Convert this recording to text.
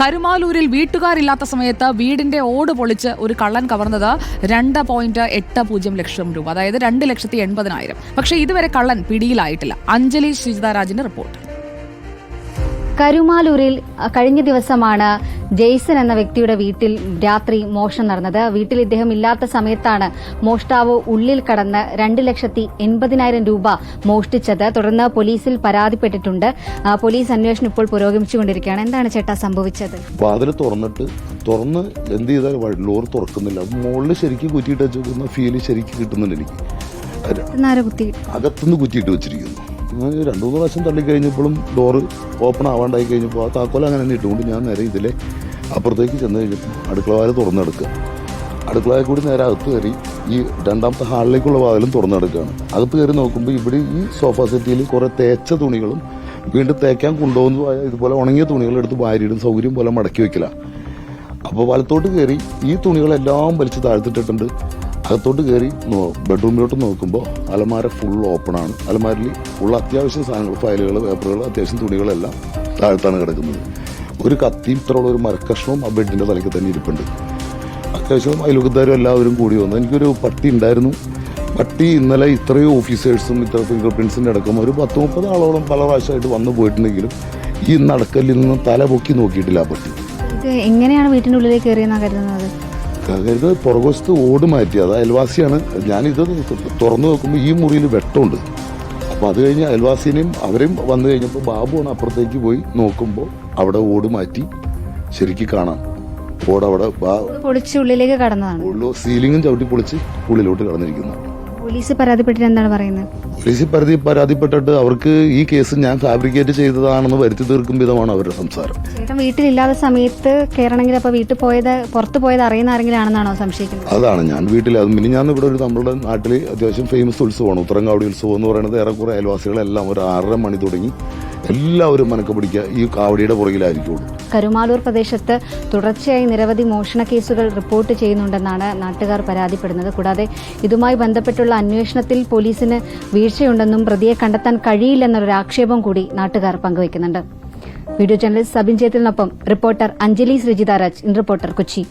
കരുമാലൂരിൽ വീട്ടുകാരില്ലാത്ത സമയത്ത് വീടിന്റെ ഓട് പൊളിച്ച് ഒരു കള്ളൻ കവർന്നത് രണ്ട് പോയിന്റ് എട്ട് പൂജ്യം ലക്ഷം രൂപ അതായത് രണ്ട് ലക്ഷത്തി എൺപതിനായിരം. പക്ഷേ ഇതുവരെ കള്ളൻ പിടിയിലായിട്ടില്ല. അഞ്ജലി ശ്രീജിതാരാജിന്റെ റിപ്പോർട്ട് കരുമാലൂരിൽ കഴിഞ്ഞ ദിവസമാണ് ജെയ്സൺ എന്ന വ്യക്തിയുടെ വീട്ടിൽ രാത്രി മോഷണം നടന്നത്. വീട്ടിൽ ഇദ്ദേഹം ഇല്ലാത്ത സമയത്താണ് മോഷ്ടാവ് ഉള്ളിൽ കടന്ന് രണ്ട് ലക്ഷത്തി എൺപതിനായിരം രൂപ മോഷ്ടിച്ചത്. തുടർന്ന് പോലീസിൽ പരാതിപ്പെട്ടിട്ടുണ്ട്. പോലീസ് അന്വേഷണം ഇപ്പോൾ പുരോഗമിച്ചുകൊണ്ടിരിക്കുകയാണ്. എന്താണ് ചേട്ടാ സംഭവിച്ചത്? വാതിൽ തുറന്നിട്ട് തുറന്ന് എന്ത് ചെയ്താൽ ഡോർ തുറക്കുന്നില്ല. മുകളിൽ ശരിക്കും കുറ്റിയിട്ട് വെച്ചിരിക്കുന്ന ഫീൽ ശരിക്കും കിട്ടുന്നുണ്ട് എനിക്ക്. അകത്തുനിന്ന് കുറ്റിയിട്ട് വെച്ചിരിക്കുന്നു. ഞാൻ രണ്ടു മൂന്ന് പ്രാവശ്യം തള്ളിക്കഴിഞ്ഞപ്പോഴും ഡോറ് ഓപ്പൺ ആവാണ്ടായി കഴിഞ്ഞപ്പോൾ ആ താക്കോൽ അങ്ങനെ തന്നെ ഇട്ടുകൊണ്ട് ഞാൻ നേരെ ഇതിലെ അപ്പുറത്തേക്ക് ചെന്ന് കഴിഞ്ഞപ്പോൾ അടുക്കള വാതിൽ തുറന്നെടുക്കുക. അടുക്കളയിൽ കൂടി നേരെ അകത്ത് കയറി ഈ രണ്ടാമത്തെ ഹാളിലേക്കുള്ള വാതിലും തുറന്നെടുക്കുകയാണ്. അകത്ത് കയറി നോക്കുമ്പോൾ ഇവിടെ ഈ സോഫ സെറ്റിയിൽ കുറേ തേച്ച തുണികളും വീണ്ടും തേക്കാൻ കൊണ്ടുപോകുന്നു ഇതുപോലെ ഉണങ്ങിയ തുണികൾ എടുത്ത് ഭാര്യയിടും സൗകര്യം പോലെ മടക്കി വെക്കില്ല അപ്പോൾ വലത്തോട്ട് കയറി ഈ തുണികളെല്ലാം വലിച്ച് താഴ്ത്തിട്ടിട്ടുണ്ട്. അകത്തോട്ട് കയറി ബെഡ്റൂമിലോട്ട് നോക്കുമ്പോൾ അലമാര ഫുൾ ഓപ്പൺ ആണ്. അലമാരിൽ ഫുൾ അത്യാവശ്യം സാധനങ്ങൾ ഫയലുകൾ പേപ്പറുകൾ അത്യാവശ്യം തുണികളെല്ലാം താഴ്ത്താണ് കിടക്കുന്നത്. ഒരു കത്തിയും ഇത്രയുള്ള ഒരു മരക്കഷ്ണവും ആ ബെഡിന്റെ തലയ്ക്ക് തന്നെ ഇരിപ്പുണ്ട്. അത്യാവശ്യം അയൽവക്കക്കാരും എല്ലാവരും കൂടി വന്നു. എനിക്കൊരു പട്ടി ഉണ്ടായിരുന്നു. പട്ടി ഇന്നലെ ഇത്രയും ഓഫീസേഴ്സും ഇത്ര ഫിംഗർ പ്രിൻസിന്റെ അടക്കം ഒരു പത്ത് മുപ്പത് ആളോളം പല പ്രാവശ്യമായിട്ട് വന്നു പോയിട്ടുണ്ടെങ്കിലും ഈ നടക്കലിൽ നിന്ന് തല പൊക്കി നോക്കിയിട്ടില്ല ആ പട്ടി. എങ്ങനെയാണ് വീട്ടിന്റെ ഉള്ളിലേക്ക് കയറിയെന്നാണ് കരുതുന്നത്? കരുത് പുറകുവശത്ത് ഓട് മാറ്റി അത് അയൽവാസിയാണ്. ഞാനിത് തുറന്നു നോക്കുമ്പോൾ ഈ മുറിയിൽ വെട്ടമുണ്ട്. അപ്പോൾ അത് കഴിഞ്ഞ് അയൽവാസിനെയും അവരെയും വന്നു കഴിഞ്ഞപ്പോൾ ബാബുവാണ് അപ്പുറത്തേക്ക് പോയി നോക്കുമ്പോൾ അവിടെ ഓട് മാറ്റി ശരിക്കും കാണാം. ഓടവിടെ പൊളിച്ച് ഉള്ളിലേക്ക് കടന്നതാണ്. ഉള്ളു സീലിംഗും ചവിട്ടി പൊളിച്ച് ഉള്ളിലോട്ട് കടന്നിരിക്കുന്നു. പോലീസ് പരാതിപ്പെട്ടിട്ട് എന്താണ് പറയുന്നത്? പോലീസിൽ പരാതി പരാതിപ്പെട്ടിട്ട് അവർക്ക് ഈ കേസ് ഞാൻ ഫാബ്രിക്കേറ്റ് ചെയ്തതാണെന്ന് വരുത്തി തീർക്കും വിധമാണ് അവരുടെ സംസാരം. ചേട്ടൻ വീട്ടിലില്ലാത്ത സമയത്ത് കയറണമെങ്കിൽ അപ്പൊ വീട്ടിൽ പോയത് പുറത്തു പോയത് അറിയുന്ന ആരെങ്കിലും ആണെന്നാണോ സംശയിക്കുന്നത്? അതാണ് ഞാൻ വീട്ടിൽ അത് പിന്നെ ഞാൻ ഇവിടെ ഒരു നമ്മുടെ നാട്ടിൽ അത്യാവശ്യം ഫേമസ് ഉത്സവമാണ്. ഉത്തരങ്കാവടി ഉത്സവം എന്ന് പറയുന്നത് ഏറെക്കുറെ അയൽവാസികളെല്ലാം ഒരു ആറര മണി തുടങ്ങി. എല്ലാവരും മനക്ക് പിടിക്കുക ഈ കാവടിയുടെ പുറകിലായിരിക്കുള്ളൂ കരുമാലൂർ പ്രദേശത്ത് തുടർച്ചയായി നിരവധി മോഷണ കേസുകൾ റിപ്പോർട്ട് ചെയ്യുന്നുണ്ടെന്നാണ് നാട്ടുകാർ പരാതിപ്പെടുന്നത്. കൂടാതെ ഇതുമായി ബന്ധപ്പെട്ടുള്ള അന്വേഷണത്തിൽ പോലീസിന് വീഴ്ചയുണ്ടെന്നും പ്രതിയെ കണ്ടെത്താൻ കഴിയില്ലെന്നൊരു ആക്ഷേപം കൂടി നാട്ടുകാർ പങ്കുവയ്ക്കുന്നുണ്ട്. Video journalist Sabin ജേത്തിലിനൊപ്പം reporter Anjali Sreejitharaj in reporter Kochi.